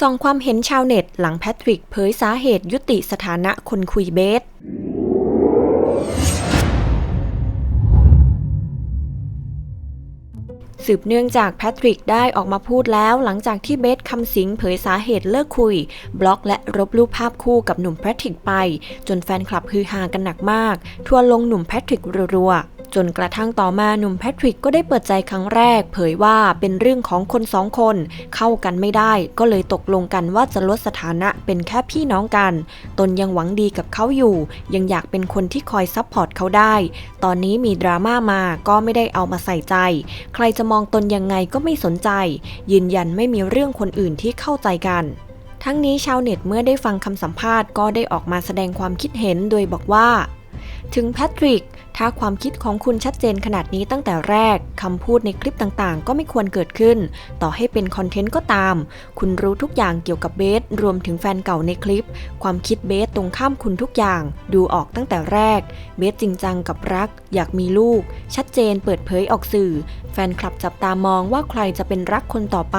ส่องความเห็นชาวเน็ตหลังแพทริกเผยสาเหตุยุติสถานะคนคุยเบสสืบเนื่องจากแพทริกได้ออกมาพูดแล้วหลังจากที่เบสคำสิงเผยสาเหตุเลิกคุย บล็อกและรบรูปภาพคู่กับหนุ่มแพทริกไป จนแฟนคลับฮือฮากันหนักมาก ทัวลงหนุ่มแพทริกรัวๆ จนกระทั่งต่อมาหนุ่มแพทริกก็ได้เปิดใจครั้งแรก เผยว่าเป็นเรื่องของคนสองคน เข้ากันไม่ได้ ก็เลยตกลงกันว่าจะลดสถานะเป็นแค่พี่น้องกัน ตนยังหวังดีกับเขาอยู่ ยังอยากเป็นคนที่คอยซัพพอร์ตเขาได้ ตอนนี้มีดราม่ามาก็ไม่ได้เอามาใส่ใจ ใครจะมองตนยังไงก็ไม่สนใจ ยืนยันไม่มีเรื่องคนอื่นที่เข้าใจกันทั้งนี้ชาวเน็ตเมื่อได้ฟังคำสัมภาษณ์ก็ได้ออกมาแสดงความคิดเห็นโดยบอกว่า ถึงแพทริก ถ้าความคิดของคุณชัดเจนขนาดนี้ตั้งแต่แรกคำพูดในคลิปต่างๆ ก็ไม่ควรเกิดขึ้น ต่อให้เป็นคอนเทนต์ก็ตาม คุณรู้ทุกอย่างเกี่ยวกับเบสรวมถึงแฟนเก่าในคลิป ความคิดเบสตรงข้ามคุณทุกอย่าง ดูออกตั้งแต่แรก เบสจริงจังกับรัก อยากมีลูก ชัดเจนเปิดเผยออกสื่อ แฟนคลับจับตามองว่าใครจะเป็นรักคนต่อไป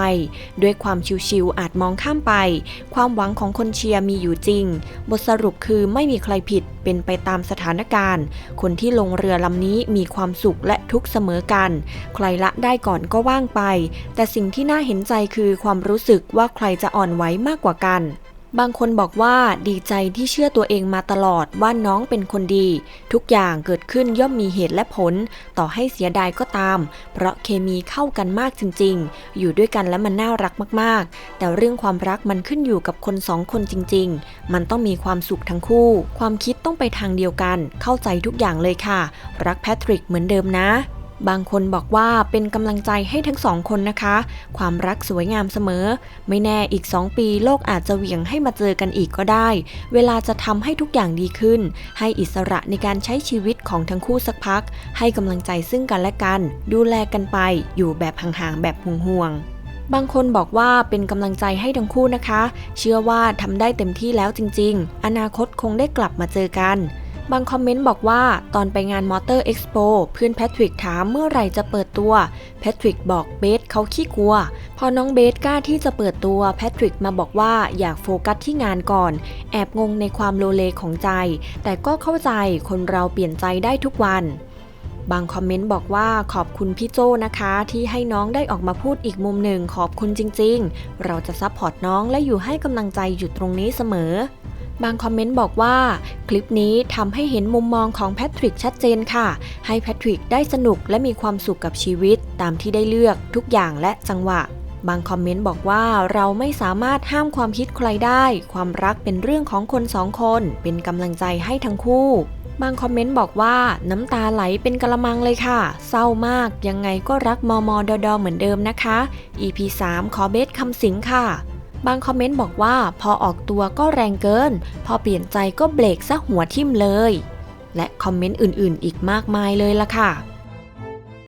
ด้วยความชิวๆอาจมองข้ามไป ความหวังของคนเชียร์มีอยู่จริง บทสรุปคือไม่มีใครผิดเป็นไปตามสถานการณ์ คนที่ลงเรือลำนี้มีความสุขและทุกข์เสมอกัน ใครละได้ก่อนก็ว่างไป แต่สิ่งที่น่าเห็นใจคือความรู้สึกว่าใครจะอ่อนไหวมากกว่ากัน บางคนบอกว่าดีใจที่เชื่อตัวเองมาตลอดว่าน้องเป็นคนดี ทุกอย่างเกิดขึ้นย่อมมีเหตุและผล ต่อให้เสียดายก็ตาม เพราะเคมีเข้ากันมากจริง ๆ อยู่ด้วยกันแล้วมันน่ารักมากๆ แต่เรื่องความรักมันขึ้นอยู่กับคนสองคนจริง ๆ มันต้องมีความสุขทั้งคู่ ความคิดต้องไปทางเดียวกัน เข้าใจทุกอย่างเลยค่ะ รักแพทริกเหมือนเดิมนะ บางคนบอกว่าเป็นกำลังใจให้ทั้งสองคนนะคะ ความรักสวยงามเสมอ ไม่แน่อีก 2 ปีโลกอาจจะเหวี่ยงให้มาเจอกันอีกก็ได้ เวลาจะทำให้ทุกอย่างดีขึ้น ให้อิสระในการใช้ชีวิตของทั้งคู่สักพัก ให้กำลังใจซึ่งกันและกัน ดูแลกันไป อยู่แบบห่างๆแบบห่วงๆบางคนบอกว่าเป็นกำลังใจให้ทั้งคู่นะคะ เชื่อว่าทำได้เต็มที่แล้วจริง ๆ อนาคตคงได้กลับมาเจอกัน บางคอมเมนต์บอกว่าตอนไปงานมอเตอร์เอ็กซ์โปเพื่อนแพทริกถามเมื่อไหร่จะเปิดตัว แพทริกบอกเบสเขาขี้กลัว พอน้องเบสกล้าที่จะเปิดตัวแพทริกมาบอกว่าอยากโฟกัสที่งานก่อน แอบงงในความโลเลของใจ แต่ก็เข้าใจคนเราเปลี่ยนใจได้ทุกวันบางคอมเมนต์บอกว่าขอบคุณพี่โจนะคะ ที่ให้น้องได้ออกมาพูดอีกมุมหนึ่งขอบคุณจริง ๆ เราจะซัพพอร์ตน้องและอยู่ให้กำลังใจอยู่ตรงนี้เสมอ บางคอมเมนต์บอกว่า คลิปนี้ทำให้เห็นมุมมองของแพทริกชัดเจนค่ะ ให้แพทริกได้สนุกและมีความสุขกับชีวิตตามที่ได้เลือกทุกอย่างและจังหวะ บางคอมเมนต์บอกว่าเราไม่สามารถห้ามความคิดใครได้ ความรักเป็นเรื่องของคนสองคน เป็นกำลังใจให้ทั้งคู่บางคอมเมนต์บอกว่าน้ำตาไหลเป็นกระมังเลยค่ะ เศร้ามากยังไงก็รักมอมอดอดอเหมือนเดิมนะคะ EP 3 ขอเบสคำสิงค่ะ บางคอมเมนต์บอกว่าพอออกตัวก็แรงเกิน พอเปลี่ยนใจก็เบรกซะหัวทิ่มเลย และคอมเมนต์อื่นๆ อีกมากมายเลยล่ะค่ะ